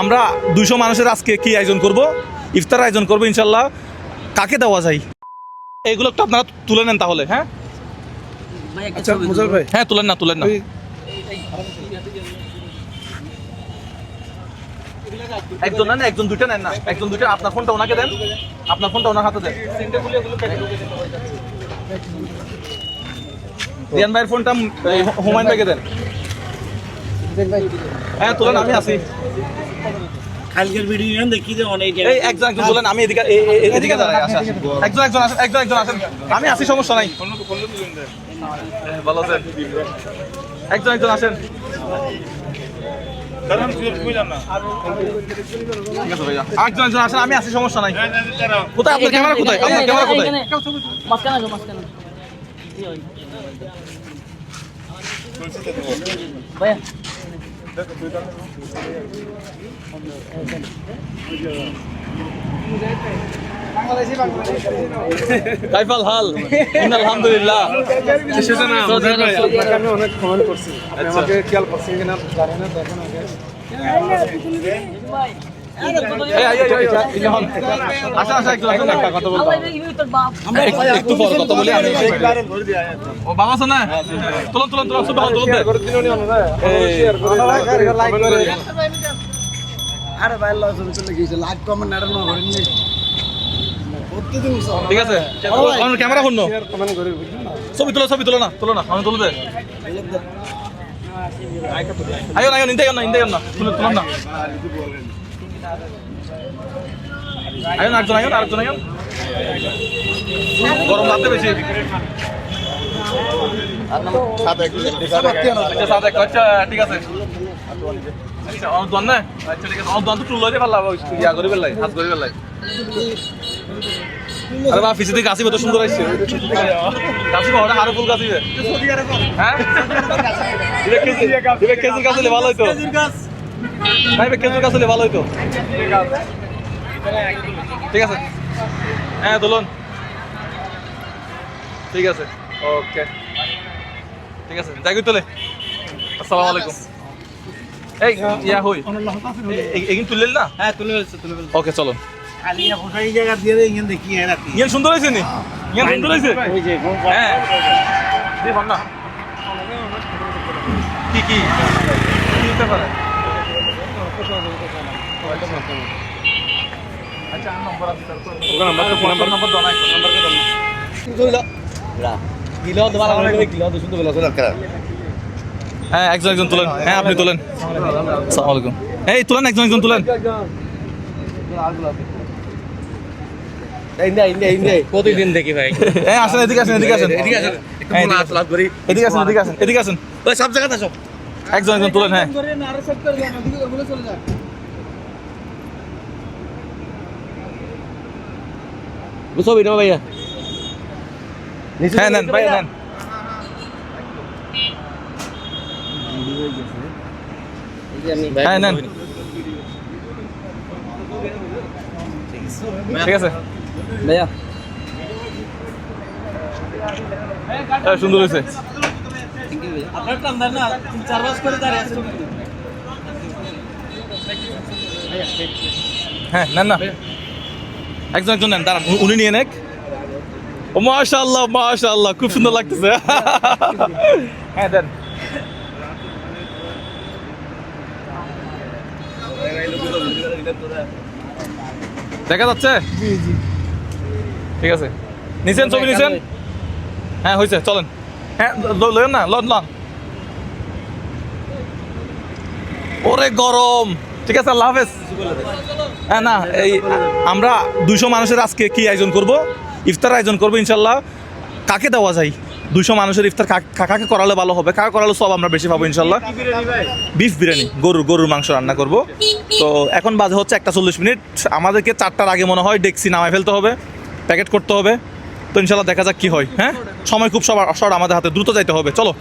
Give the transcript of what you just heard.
আমরা দুইশো মানুষের আজকে কি আয়োজন করব? ইফতার আয়োজন করব ইনশাল্লাহ। কাকে দেওয়া যায়? এইগুলো একটু আপনারা তুলে নেন তাহলে হ্যাঁ? আচ্ছা হ্যাঁ তুলেন না তুলেন না। একজন নেন একজন দুইটা নেন না। একজন দুইটা আপনার ফোনটা ওনাকে দেন। আপনার ফোনটা ওনার হাতে দেন। রিয়ান ভাইয়ের ফোনটা হুমায়ুন ভাইকে দেন। হ্যাঁ তুলেন আমি আছি। কালকের ভিডিও দেখি যে অনেক একজন একজন তুলেন আমি এদিকে এদিকে দাঁড়াই আসেন আসেন। একজন একজন আসেন একজন একজন আসেন। আমি আছি সমস্যা নাই। ভালো আছেন একজন একজন আসেন। আছে একজন একজন আসেন আমি আছি সমস্যা নাই। কোথায় আপনার? ক্যামেরা কোথায়? আপনার ক্যামেরা কোথায়? আসো ভাইয়া। কাইফাল হাল আলহামদুলিল্লাহ আমি অনেক কমেন্ট করছি। আমাকে খেয়াল করছেন কিনা জানি না দেখেন আগে। একটা পর কথা ঠিক আছে আমার ক্যামেরা ফোন শেয়ার কমেন্ট করে বুঝলেন না ছবি তুলো ছবি তুলো না তুলো না আমি তুলো দে আয়ো না আয়ো নিতে না নিতে না তুলো না আয়ো না একজন আয়ো না আরেকজন আয়ো গরম লাগতে বেশি। আচ্ছা আচ্ছা ঠিক আছে। আচ্ছা দোয়ান না? আচ্ছা ঠিক আছে। দোয়ান তো চুল লইতে পারলাম ইয়া করে ফেললাই হাত করে ফেললাই। আরে বা পিছে থেকে গাছিবে তো সুন্দর আসছে গাছিবে ওটা হারো ফুল গাছিবে হ্যাঁ? দিবে কেজি দিবে কেজির গাছ হলে ভালো হইতো। ভাই বে কেজির গাছ হলে ভালো হইতো। ঠিক আছে। হ্যাঁ তুলুন। ঠিক আছে। ওকে। ঠিক আছে। যাই তোলে। আসসালামু আলাইকুম। এই ইয়া হই। এগিন তুললেন না? হ্যাঁ তুলে ফেলছে তুলে ফেলছে। ওকে চলো খালি ফোটাই জায়গা দিয়ে দেই ইন দেখি এর রাতি ইয়ান সুন্দর হয়েছে নি? ইয়ান সুন্দর হয়েছে? ওই যে হ্যাঁ। দেখুন না কি কি? কি হতে নাম্বার নম্বর দাও নম্বর কে দাও হ্যাঁ একজন একজন তুলেন। হ্যাঁ আপনি তুলেন। আসসালামু আলাইকুম। এই তুলেন একজন একজন তুলেন। প্রতিদিন দেখি ভাই। হ্যাঁ আসেন এদিকে আসেন এদিকে আসেন। এদিকে আসেন এদিকে আসেন। এদিকে আসেন এদিকে আসেন সব জায়গাতে সব একজন একজন তুলেন হ্যাঁ ছবি নাও ভাইয়া? হ্যাঁ নেন ভাই নেন। হ্যাঁ নেন। ঠিক আছে। ভাইয়া। হ্যাঁ, সুন্দর হয়েছে। আপনার না তিন চার মাস করে দাঁড়িয়ে আছে হ্যাঁ নেন না। একজন একজন নেন দাঁড়ান উনি নিয়ে নেক। ও মাশাআল্লাহ মাশাআল্লাহ খুব সুন্দর লাগতেছে। হ্যাঁ দেন। দেখা যাচ্ছে? ঠিক আছে। নিছেন ছবি নিছেন? হ্যাঁ হয়েছে চলেন। হ্যাঁ না লন লন। ওরে গরম। ঠিক আছে আল্লাহ হাফেজ। হ্যাঁ না এই আমরা দুইশো মানুষের আজকে কি আয়োজন করব? ইফতার আয়োজন করব ইনশাল্লাহ। কাকে দেওয়া যায়? দুইশো মানুষের ইফতার কাকে করালে ভালো হবে? কাকে করালে সব আমরা বেশি পাবো ইনশাল্লাহ। বিফ বিরিয়ানি গরুর গরুর মাংস রান্না করব। তো এখন বাজে হচ্ছে একটা চল্লিশ মিনিট। আমাদেরকে চারটার আগে মনে হয় ডেক্সি নামায় ফেলতে হবে প্যাকেট করতে হবে। তো ইনশাল্লাহ দেখা যাক কি হয় হ্যাঁ? সময় খুব সবার শর্ট আমাদের হাতে দ্রুত যাইতে হবে। চলো।